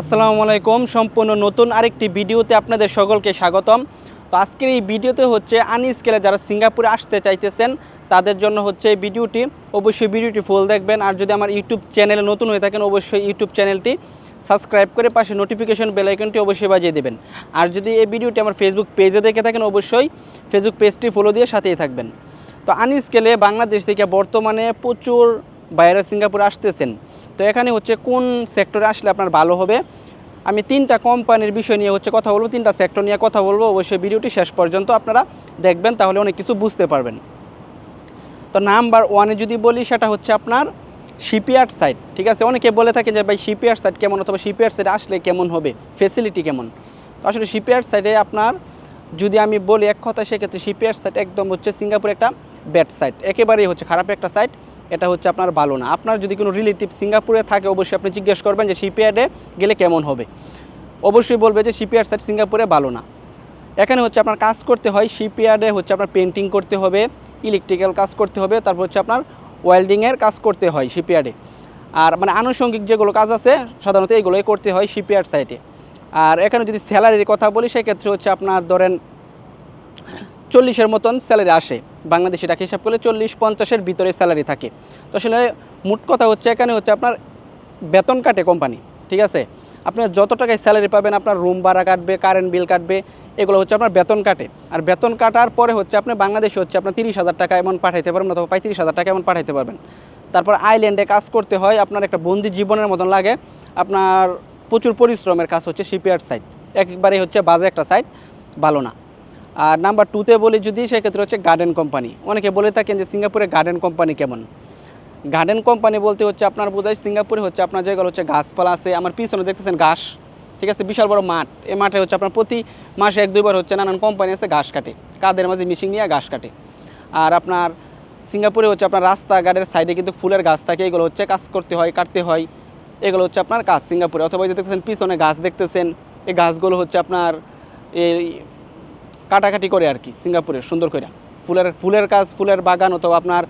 আসসালামু আলাইকুম। সম্পূর্ণ নতুন আরেকটি ভিডিওতে আপনাদের সকলকে স্বাগতম। তো আজকের এই ভিডিওতে হচ্ছে আনস্কেলে যারা সিঙ্গাপুরে আসতে চাইতেছেন, তাদের জন্য হচ্ছে এই ভিডিওটি। অবশ্যই ভিডিওটি ফুল দেখবেন। আর যদি আমার ইউটিউব চ্যানেলে নতুন হয়ে থাকেন, অবশ্যই ইউটিউব চ্যানেলটি সাবস্ক্রাইব করে পাশে নোটিফিকেশন বেল আইকনটি অবশ্যই বাজিয়ে দেবেন। আর যদি এই ভিডিওটি আমার ফেসবুক পেজে দেখে থাকেন, অবশ্যই ফেসবুক পেজটি ফলো দিয়ে সাথেই থাকবেন। তো আনস্কেলে বাংলাদেশ থেকে বর্তমানে প্রচুর বাইরে সিঙ্গাপুরে আসতেছেন। তো এখানে হচ্ছে কোন সেক্টরে আসলে আপনার ভালো হবে? আমি তিনটা কোম্পানির বিষয় নিয়ে হচ্ছে কথা বলব, তিনটা সেক্টর নিয়ে কথা বলব। অবশ্যই ভিডিওটি শেষ পর্যন্ত আপনারা দেখবেন, তাহলে অনেক কিছু বুঝতে পারবেন। তো নাম্বার ওয়ানে যদি বলি, সেটা হচ্ছে আপনার শিপইয়ার্ড সাইট ঠিক আছে? অনেকে বলে থাকে যে, ভাই শিপইয়ার্ড সাইট কেমন অথবা শিপইয়ার্ড সাইট আসলে কেমন হবে? ফেসিলিটি কেমন? তো আসলে শিপইয়ার্ড সাইটে আপনার, যদি আমি বলি এক কথা, সেক্ষেত্রে শিপইয়ার্ড সাইট একদম হচ্ছে সিঙ্গাপুর একটা ব্যাড সাইট একেবারেই হচ্ছে খারাপ একটা সাইট এটা হচ্ছে আপনার ভালো না আপনার যদি কোনো রিলেটিভ সিঙ্গাপুরে থাকে, অবশ্যই আপনি জিজ্ঞেস করবেন যে শিপইয়ার্ডে গেলে কেমন হবে। অবশ্যই বলবে যে শিপইয়ার্ড সাইট সিঙ্গাপুরে ভালো না এখানে হচ্ছে আপনার কাজ করতে হয় শিপইয়ার্ডে হচ্ছে আপনার পেন্টিং করতে হবে ইলেকট্রিক্যাল কাজ করতে হবে, তারপর হচ্ছে আপনার ওয়েল্ডিংয়ের কাজ করতে হয় শিপইয়ার্ডে আর মানে আনুষঙ্গিক যেগুলো কাজ আছে, সাধারণত এইগুলোই করতে হয় শিপইয়ার্ড সাইটে আর এখানে যদি স্যালারির কথা বলি, সেক্ষেত্রে হচ্ছে আপনার ধরেন চল্লিশের মতন স্যালারি আসে। বাংলাদেশি টাকা হিসাব করলে চল্লিশ পঞ্চাশের ভিতরে স্যালারি থাকে। তো আসলে মোট কথা হচ্ছে, এখানে হচ্ছে আপনার বেতন কাটে কোম্পানি ঠিক আছে? আপনি যত টাকায় স্যালারি পাবেন, আপনার রুম ভাড়া কাটবে কারেন্ট বিল কাটবে, এগুলো হচ্ছে আপনার বেতন কাটে। আর বেতন কাটার পরে হচ্ছে আপনি বাংলাদেশে হচ্ছে আপনার তিরিশ হাজার টাকা এমন পাঠাইতে পারবেন অথবা পঁয়ত্রিশ হাজার টাকা এমন পাঠাইতে পারবেন। তারপর আইল্যান্ডে কাজ করতে হয়, আপনার একটা বন্দি জীবনের মতন লাগে। আপনার প্রচুর পরিশ্রমের কাজ হচ্ছে শিপইয়ার্ড সাইড একবারেই হচ্ছে বাজে একটা সাইট ভালো না। আর নাম্বার টুতে বলি যদি, সেক্ষেত্রে হচ্ছে গার্ডেন কোম্পানি অনেকে বলে থাকেন যে সিঙ্গাপুরে গার্ডেন কোম্পানি কেমন? গার্ডেন কোম্পানি বলতে হচ্ছে আপনার বোঝায় সিঙ্গাপুরে হচ্ছে আপনার যেগুলো হচ্ছে গাছপালা আছে। আমার পিছনে দেখতেছেন ঘাস, ঠিক আছে? বিশাল বড় মাঠ। এই মাঠে হচ্ছে আপনার প্রতি মাসে এক দুইবার হচ্ছে নানান কোম্পানি আছে ঘাস কাটে। কাদের মাঝে মিশিং নিয়ে ঘাস কাটে। আর আপনার সিঙ্গাপুরে হচ্ছে আপনার রাস্তাঘাটের সাইডে কিন্তু ফুলের গাছ থাকে। এগুলো হচ্ছে কাজ করতে হয়, কাটতে হয়। এগুলো হচ্ছে আপনার কাজ সিঙ্গাপুরে। অথবা যে দেখতেছেন, পিছনে গাছ দেখতেছেন। এই গাছগুলো হচ্ছে আপনার এই কাটাকাটি করে আর কি সিঙ্গাপুরে, সুন্দর করে। ফুলের ফুলের কাজ, ফুলের বাগান অথবা আপনার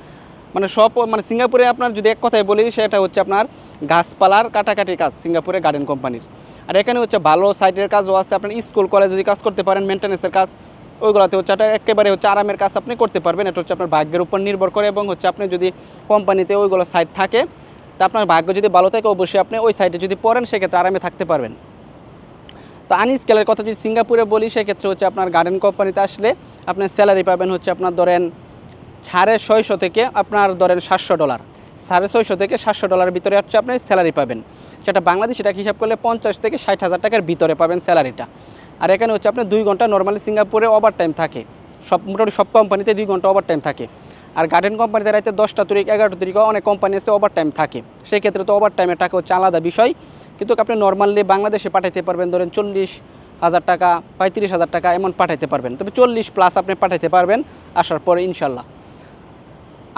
মানে সব মানে সিঙ্গাপুরে আপনার যদি এক কথায় বলি, সেটা হচ্ছে আপনার গাছপালার কাটাকাটি কাজ সিঙ্গাপুরে গার্ডেন কোম্পানির আর এখানে হচ্ছে ভালো সাইডের কাজও আছে, আপনার স্কুল কলেজ যদি কাজ করতে পারেন মেনটেন্যান্সের কাজ, ওইগুলোতে হচ্ছে এটা একেবারে হচ্ছে আরামের কাজ আপনি করতে পারবেন। এটা হচ্ছে আপনার ভাগ্যের উপর নির্ভর করে এবং হচ্ছে আপনি যদি কোম্পানিতে ওইগুলো সাইড থাকে, তা আপনার ভাগ্য যদি ভালো থাকে, অবশ্যই আপনি ওই সাইডে যদি পড়েন, সেক্ষেত্রে আরামে থাকতে পারবেন। তো আনস্কেলের কথা যদি সিঙ্গাপুরে বলি, সেক্ষেত্রে হচ্ছে আপনার গার্ডেন কোম্পানিতে আসলে আপনার স্যালারি পাবেন হচ্ছে আপনার ধরেন সাড়ে ছয়শো থেকে আপনার ধরেন সাতশো ডলার সাড়ে ছয়শো থেকে সাতশো ডলারের ভিতরে হচ্ছে আপনি স্যালারি পাবেন। সেটা বাংলাদেশি টাকা হিসাব করলে পঞ্চাশ থেকে ষাট হাজার টাকার ভিতরে পাবেন স্যালারিটা আর এখানে হচ্ছে আপনি দুই ঘণ্টা নর্মালি সিঙ্গাপুরে ওভার টাইম থাকে। সব মোটামুটি সব কোম্পানিতে দুই ঘণ্টা ওভার টাইম থাকে। আর গার্ডেন কোম্পানিতে রাইতে দশটা তারিখ, এগারোটা তারিখও অনেক কোম্পানি আছে ওভার টাইম থাকে। সেক্ষেত্রে তো ওভার টাইমের টাকা হচ্ছে আলাদা বিষয়। কিন্তু আপনি নর্মালি বাংলাদেশে পাঠাইতে পারবেন ধরেন চল্লিশ হাজার টাকা, পঁয়ত্রিশ হাজার টাকা এমন পাঠাইতে পারবেন। তবে চল্লিশ প্লাস আপনি পাঠাইতে পারবেন, আসার পরে ইনশাল্লাহ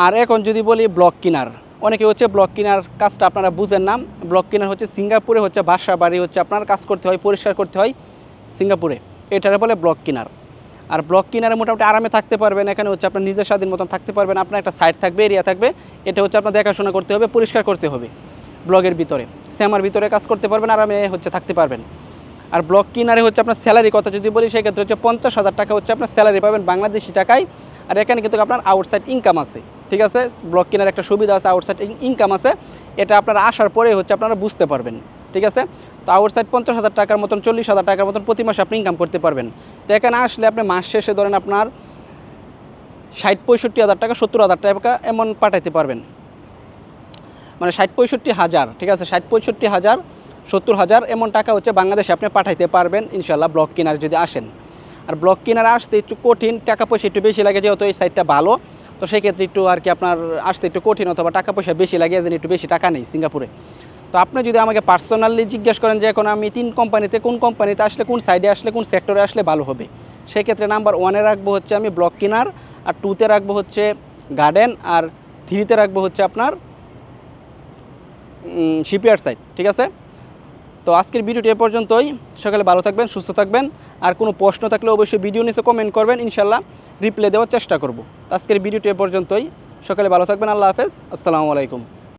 আর এখন যদি বলি ব্লক কিনার, অনেকে হচ্ছে ব্লক কিনার কাজটা আপনারা বুঝেন না। ব্লক কিনার হচ্ছে সিঙ্গাপুরে হচ্ছে বাসা বাড়ি হচ্ছে আপনার কাজ করতে হয়, পরিষ্কার করতে হয় সিঙ্গাপুরে। এটারে বলে ব্লক কিনার। আর ব্লক কিনারে মোটামুটি আরামে থাকতে পারবেন। এখানে হচ্ছে আপনার নিজের স্বাধীন মতন থাকতে পারবেন। আপনার একটা সাইড থাকবে এরিয়া থাকবে। এটা হচ্ছে আপনার দেখাশোনা করতে হবে, পরিষ্কার করতে হবে ব্লগের ভিতরে। স্যামার ভিতরে কাজ করতে পারবেন, আরামে হচ্ছে থাকতে পারবেন। আর ব্লক কিনারে হচ্ছে আপনার স্যালারি কথা যদি বলি, সেক্ষেত্রে হচ্ছে পঞ্চাশ হাজার টাকা হচ্ছে আপনার স্যালারি পাবেন বাংলাদেশি টাকায়। আর এখানে কিন্তু আপনার আউটসাইড ইনকাম আছে, ঠিক আছে? ব্লক কেনার একটা সুবিধা আছে আউটসাইড ইনকাম আছে। এটা আপনারা আসার পরে হচ্ছে আপনারা বুঝতে পারবেন। ঠিক আছে? তো আউটসাইড পঞ্চাশ হাজার টাকার মতন, চল্লিশ হাজার টাকার মতন প্রতি মাসে আপনি ইনকাম করতে পারবেন। তো এখানে আসলে আপনি মাস শেষে ধরেন আপনার ষাট পঁয়ষট্টি হাজার টাকা, সত্তর হাজার টাকা এমন পাঠাইতে পারবেন। মানে ষাট পঁয়ষট্টি হাজার, ঠিক আছে? ষাট পঁয়ষট্টি হাজার, সত্তর হাজার এমন টাকা হচ্ছে বাংলাদেশে আপনি পাঠাইতে পারবেন ইনশাল্লাহ ব্লক কেনার যদি আসেন। আর ব্লক কেনার আসতে একটু কঠিন, টাকা পয়সা একটু বেশি লাগে যেহেতু এই সাইডটা ভালো, তো সেক্ষেত্রে একটু আর কি আপনার আসতে একটু কঠিন অথবা টাকা পয়সা বেশি লাগে যেন একটু বেশি টাকা নেই সিঙ্গাপুরে। তো আপনি যদি আমাকে পার্সোনালি জিজ্ঞেস করেন যে এখন আমি তিন কোম্পানিতে কোন কোম্পানিতে আসলে কোন সাইডে আসলে কোন সেক্টরে আসলে ভালো হবে, সেক্ষেত্রে নাম্বার ওয়ানে রাখব হচ্ছে আমি ব্লক কিনার, আর টুতে রাখব হচ্ছে গার্ডেন আর থ্রিতে রাখব হচ্ছে আপনার শিপইয়ার্ড সাইড ঠিক আছে? তো আজকের ভিডিওটি এ পর্যন্তই। সকালে ভালো থাকবেন, সুস্থ থাকবেন, আর কোনো প্রশ্ন থাকলে অবশ্যই ভিডিও নিচে কমেন্ট করবেন ইনশাল্লাহ রিপ্লাই দেওয়ার চেষ্টা করব। আজকের ভিডিওটি এ পর্যন্তই। সকালে ভালো থাকবেন, আল্লাহ হাফেজ। আসসালামু আলাইকুম।